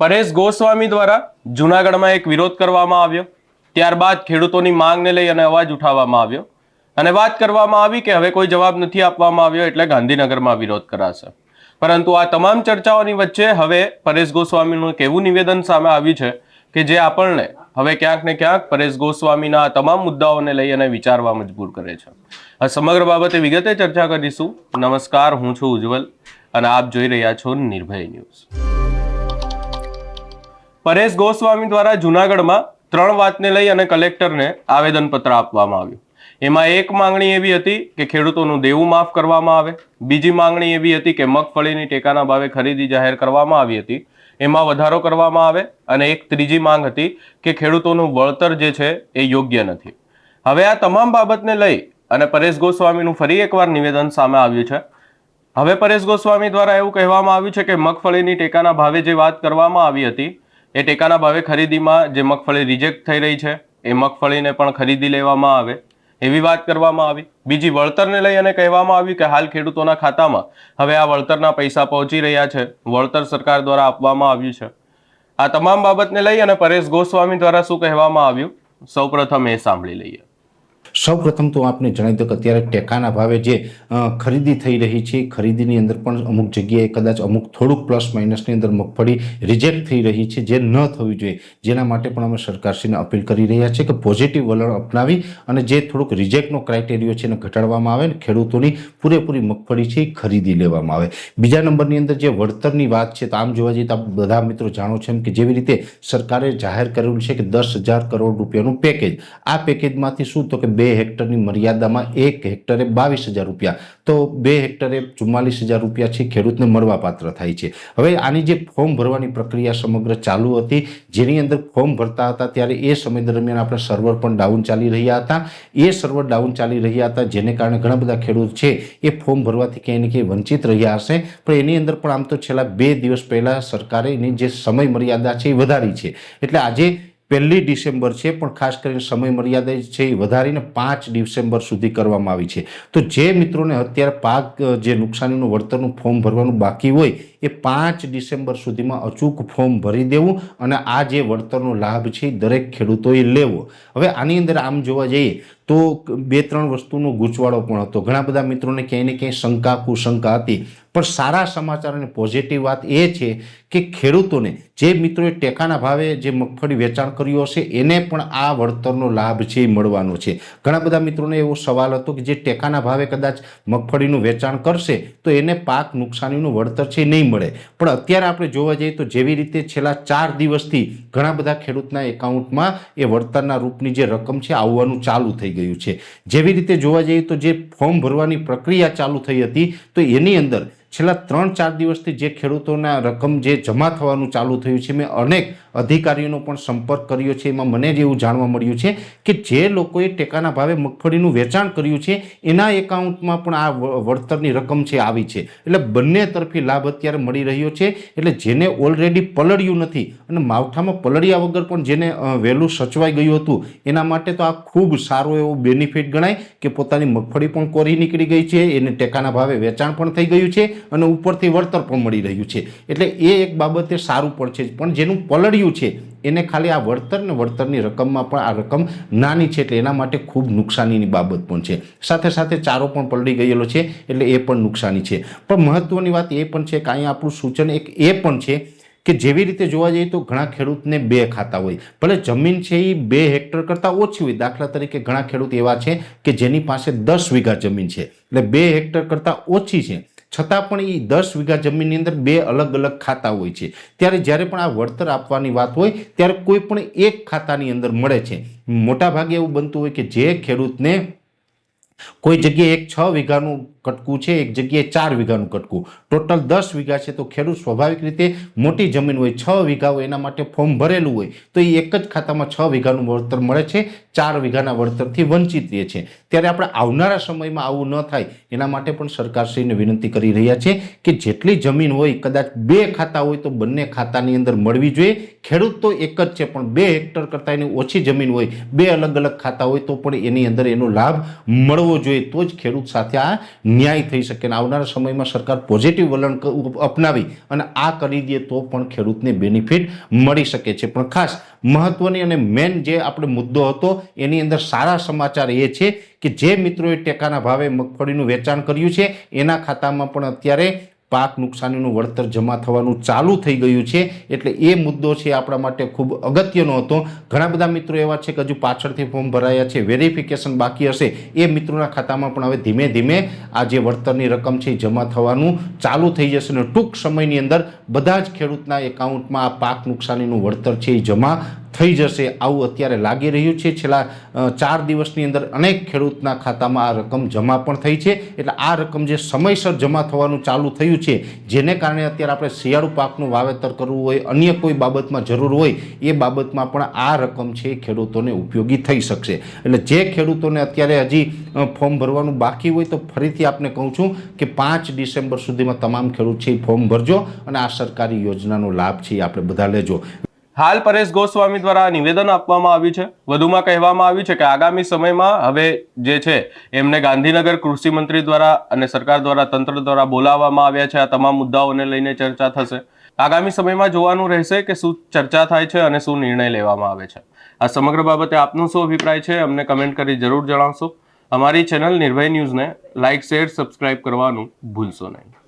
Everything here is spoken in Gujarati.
પરેશ ગોસ્વામી દ્વારા જૂનાગઢમાં એક વિરોધ કરવામાં આવ્યો. ત્યારબાદ ખેડૂતોની માંગને લઈ અને અવાજ ઉઠાવવામાં આવ્યો. અને વાત કરવામાં આવી કે હવે કોઈ જવાબ નથી આપવામાં આવ્યો એટલે ગાંધીનગરમાં વિરોધ કરાશે. પરંતુ આ તમામ ચર્ચાઓની વચ્ચે હવે પરેશ ગોસ્વામીનું એક એવું નિવેદન સામે આવ્યું છે કે જે આપણને હવે ક્યાંક ને ક્યાંક પરેશ ગોસ્વામીના તમામ મુદ્દાઓને લઈ અને વિચારવા મજબૂર કરે છે. આ સમગ્ર બાબતે વિગતે ચર્ચા કરીશું. નમસ્કાર, હું છું ઉજ્જવલ અને આપ જોઈ રહ્યા છો નિર્ભય ન્યૂઝ. પરેશ ગોસ્વામી દ્વારા જૂનાગઢમાં ત્રણ વાતને લઈ અને કલેક્ટરને આવેદનપત્ર આપવામાં આવ્યું. એમાં એક માંગણી એવી હતી કે ખેડૂતોનું દેવું માફ કરવામાં આવે. બીજી માંગણી એવી હતી કે મગફળીની ટેકાના ભાવે ખરીદી જાહેર કરવામાં આવી હતી. એમાં વધારો કરવામાં આવે અને એક ત્રીજી માંગ હતી કે ખેડૂતોનું વળતર જે છે એ યોગ્ય નથી. હવે આ તમામ બાબતને લઈ અને પરેશ ગોસ્વામીનું ફરી એકવાર નિવેદન સામે આવ્યું છે. હવે પરેશ ગોસ્વામી દ્વારા એવું કહેવામાં આવ્યું છે કે મગફળીની ટેકાના ભાવે જે વાત કરવામાં આવી હતી એ ટેકાના ભાવે ખરીદીમાં જે મગફળી રિજેક્ટ થઈ રહી છે, એ મગફળીને પણ ખરીદી લેવામાં આવે એવી વાત કરવામાં આવી. બીજી વળતરને લઈ અને કહેવામાં આવ્યું કે હાલ ખેડૂતોના ખાતામાં હવે આ વળતરના પૈસા પહોંચી રહ્યા છે, વળતર સરકાર દ્વારા આપવામાં આવ્યું છે. આ તમામ બાબતને લઈ અને પરેશ ગોસ્વામી દ્વારા શું કહેવામાં આવ્યું? સૌપ્રથમ એ સાંભળી લઈએ. સૌ પ્રથમ તો આપને જણાવી દઉં કે અત્યારે ટેકાના ભાવે જે ખરીદી થઈ રહી છે, ખરીદીની અંદર પણ અમુક જગ્યાએ કદાચ અમુક થોડુંક પ્લસ માઇનસની અંદર મગફળી રિજેક્ટ થઈ રહી છે, જે ન થવી જોઈએ. જેના માટે પણ અમે સરકારશ્રીને અપીલ કરી રહ્યા છીએ કે પોઝિટિવ વલણ અપનાવી અને જે થોડુંક રિજેક્ટનો ક્રાઇટેરિયો છે એને ઘટાડવામાં આવે ને ખેડૂતોની પૂરેપૂરી મગફળી છે એ ખરીદી લેવામાં આવે. બીજા નંબરની અંદર જે વળતરની વાત છે, તો આમ જોવા જઈએ તો આપ બધા મિત્રો જાણો છો એમ કે જેવી રીતે સરકારે જાહેર કરેલું છે કે દસ હજાર કરોડ રૂપિયાનું પેકેજ. આ પેકેજમાંથી શું તો કે બે હેક્ટરની મર્યાદામાં એક હેક્ટરે બાવીસ હજાર રૂપિયા. તો બે હેક્ટરે ચુમ્માલીસ હજાર રૂપિયા છે, ખેડૂતને મળવાપાત્ર થાય છે. હવે આની જે ફોર્મ ભરવાની પ્રક્રિયા સમગ્ર ચાલુ હતી, જેની અંદર ફોર્મ ભરતા હતા ત્યારે એ સમય દરમિયાન આપણે સર્વર પણ ડાઉન ચાલી રહ્યા હતા. એ સર્વર ડાઉન ચાલી રહ્યા હતા, જેને કારણે ઘણા બધા ખેડૂત છે, એ ફોર્મ ભરવાથી ક્યાંય ને ક્યાંય વંચિત રહ્યા હશે. પણ એની અંદર પણ આમ તો છેલ્લા બે દિવસ પહેલાં સરકારે એની જે સમય મર્યાદા છે એ વધારી છે. એટલે આજે પહેલી ડિસેમ્બર છે, પણ ખાસ કરીને સમય મર્યાદા છે એ વધારીને પાંચ ડિસેમ્બર સુધી કરવામાં આવી છે. તો જે મિત્રોને અત્યારે પાક જે નુકસાનીનું વળતરનું ફોર્મ ભરવાનું બાકી હોય, એ પાંચ ડિસેમ્બર સુધીમાં અચૂક ફોર્મ ભરી દેવું અને આ જે વળતરનો લાભ છે દરેક ખેડૂતોએ લેવો. હવે આની અંદર આમ જોવા જઈએ તો બે ત્રણ વસ્તુનો ગૂંચવાડો પણ હતો. ઘણા બધા મિત્રોને ક્યાંય ને ક્યાંય શંકા, કુશંકા હતી. પણ સારા સમાચાર અને પોઝિટિવ વાત એ છે કે ખેડૂતોને જે મિત્રોએ ટેકાના ભાવે જે મગફળી વેચાણ કર્યું હશે, એને પણ આ વળતરનો લાભ છે એ મળવાનો છે. ઘણા બધા મિત્રોને એવો સવાલ હતો કે જે ટેકાના ભાવે કદાચ મગફળીનું વેચાણ કરશે, તો એને પાક નુકસાનીનું વળતર છે નહીં મળે. પણ અત્યારે આપણે જોવા જઈએ તો જેવી રીતે છેલ્લા ચાર દિવસથી ઘણા બધા ખેડૂતના એકાઉન્ટમાં એ વળતરના રૂપની જે રકમ છે આવવાનું ચાલુ થઈ ગયું છે. જેવી રીતે જોવા જઈએ તો જે ફોર્મ ભરવાની પ્રક્રિયા ચાલુ થઈ હતી, તો એની અંદર છેલ્લા ત્રણ ચાર દિવસથી જે ખેડૂતોના રકમ જે જમા થવાનું ચાલુ થયું છે મેં અનેક અધિકારીઓનો પણ સંપર્ક કર્યો છે. એમાં મને જ એવું જાણવા મળ્યું છે કે જે લોકોએ ટેકાના ભાવે મગફળીનું વેચાણ કર્યું છે, એના એકાઉન્ટમાં પણ આ વળતરની રકમ છે, આવી છે. એટલે બંને તરફી લાભ અત્યારે મળી રહ્યો છે. એટલે જેને ઓલરેડી પલળ્યું નથી અને માવઠામાં પલળ્યા વગર પણ જેને વહેલું સચવાઈ ગયું હતું, એના માટે તો આ ખૂબ સારો એવો બેનિફિટ ગણાય કે પોતાની મગફળી પણ કોરી નીકળી ગઈ છે, એને ટેકાના ભાવે વેચાણ પણ થઈ ગયું છે અને ઉપરથી વળતર પણ મળી રહ્યું છે. એટલે એ એક બાબતે સારું પણ છે. પણ જેનું પલળ્યું છે. એને ખાલી આ વળતર ને વળતરની રકમમાં પણ આ રકમ નાની છે એટલે એના માટે ખૂબ નુકસાનીની બાબત પણ છે. સાથે સાથે ચારો પણ પલળી ગયેલો છે એટલે એ પણ નુકસાની છે. પણ મહત્વની વાત એ પણ છે કે અહીંયા આપણું સૂચન એક એ પણ છે કે જેવી રીતે જોવા જઈએ તો ઘણા ખેડૂતને બે ખાતા હોય. ભલે જમીન છે એ બે હેક્ટર કરતાં ઓછી હોય. દાખલા તરીકે ઘણા ખેડૂત એવા છે કે જેની પાસે દસ વીઘા જમીન છે. એટલે બે હેક્ટર કરતાં ઓછી છે. છતાં પણ એ દસ વીઘા જમીનની અંદર બે અલગ અલગ ખાતા હોય છે. ત્યારે જ્યારે પણ આ વળતર આપવાની વાત હોય, ત્યારે કોઈ પણ એક ખાતાની અંદર મળે છે. મોટાભાગે એવું બનતું હોય કે જે ખેડૂતને કોઈ જગ્યાએ એક છ વીઘાનું કટકું છે, એક જગ્યાએ ચાર વીઘાનું કટકું. ટોટલ દસ વીઘા છે તો ખેડૂત સ્વાભાવિક રીતે મોટી જમીન હોય, છ વીઘા હોય, એના માટે ફોર્મ ભરેલું હોય, તો એ એક જ ખાતામાં છ વીઘાનું વળતર મળે છે. ચાર વીઘાના વળતરથી વંચિત રહે છે. ત્યારે આપણે આવનારા સમયમાં આવું ન થાય, એના માટે પણ સરકારશ્રીને વિનંતી કરી રહ્યા છે કે જેટલી જમીન હોય, કદાચ બે ખાતા હોય, તો બંને ખાતાની અંદર મળવી જોઈએ. ખેડૂત તો એક જ છે, પણ બે હેક્ટર કરતાં એની ઓછી જમીન હોય, બે અલગ અલગ ખાતા હોય, તો પણ એની અંદર એનો લાભ મળવો જોઈએ. તો જ ખેડૂત સાથે આ ન્યાય થઈ શકે અને આવનારા સમયમાં સરકાર પોઝિટિવ વલણ અપનાવી અને આ કરી દે તો પણ ખેડૂતને બેનિફિટ મળી શકે છે. પણ ખાસ મહત્વની અને મેન જે આપણે મુદ્દો હતો એની અંદર સારા સમાચાર એ છે કે જે મિત્રોએ ટેકાના ભાવે મગફળીનું વેચાણ કર્યું છે, એના ખાતામાં પણ અત્યારે પાક નુકસાનીનું વળતર જમા થવાનું ચાલુ થઈ ગયું છે. એટલે એ મુદ્દો છે આપણા માટે ખૂબ અગત્યનો હતો. ઘણા બધા મિત્રો એવા છે કે હજુ પાછળથી ફોર્મ ભરાયા છે, વેરિફિકેશન બાકી હશે. એ મિત્રોના ખાતામાં પણ હવે ધીમે ધીમે આ જે વળતરની રકમ છે જમા થવાનું ચાલુ થઈ જશે અને ટૂંક સમયની અંદર બધા જ ખેડૂતના એકાઉન્ટમાં આ પાક નુકસાનીનું વળતર છે એ જમા થઈ જશે આવું અત્યારે લાગી રહ્યું છે. છેલ્લા ચાર દિવસની અંદર અનેક ખેડૂતના ખાતામાં આ રકમ જમા પણ થઈ છે. એટલે આ રકમ જે સમયસર જમા થવાનું ચાલુ થયું છે, જેને કારણે અત્યારે આપણે શિયાળુ પાકનું વાવેતર કરવું હોય, અન્ય કોઈ બાબતમાં જરૂર હોય, એ બાબતમાં પણ આ રકમ છે ખેડૂતોને ઉપયોગી થઈ શકશે. એટલે જે ખેડૂતોને અત્યારે હજી ફોર્મ ભરવાનું બાકી હોય તો ફરીથી આપને કહું છું કે પાંચ ડિસેમ્બર સુધીમાં તમામ ખેડૂત છે એ ફોર્મ ભરજો અને આ સરકારી યોજનાનો લાભ છે એ આપણે બધા લેજો. હાલ પરેશ ગોસ્વામી દ્વારા નિવેદન આપવામાં આવ્યું છે. વધુમાં કહેવામાં આવ્યું છે કે આગામી સમયમાં હવે જે છે, એમને ગાંધીનગર કૃષિ મંત્રી દ્વારા અને સરકાર દ્વારા, તંત્ર દ્વારા બોલાવવામાં આવ્યા છે. આ તમામ મુદ્દાઓને લઈને ચર્ચા થશે. આગામી સમયમાં જોવાનું રહેશે કે શું ચર્ચા થાય છે અને શું નિર્ણય લેવામાં આવે છે. આ સમગ્ર બાબતે આપનો શું અભિપ્રાય છે, અમને કમેન્ટ કરી જરૂર જણાવશો. અમારી ચેનલ નિર્ભય ન્યૂઝને લાઇક શેર, સબસ્ક્રાઇબ કરવાનું ભૂલશો નહીં.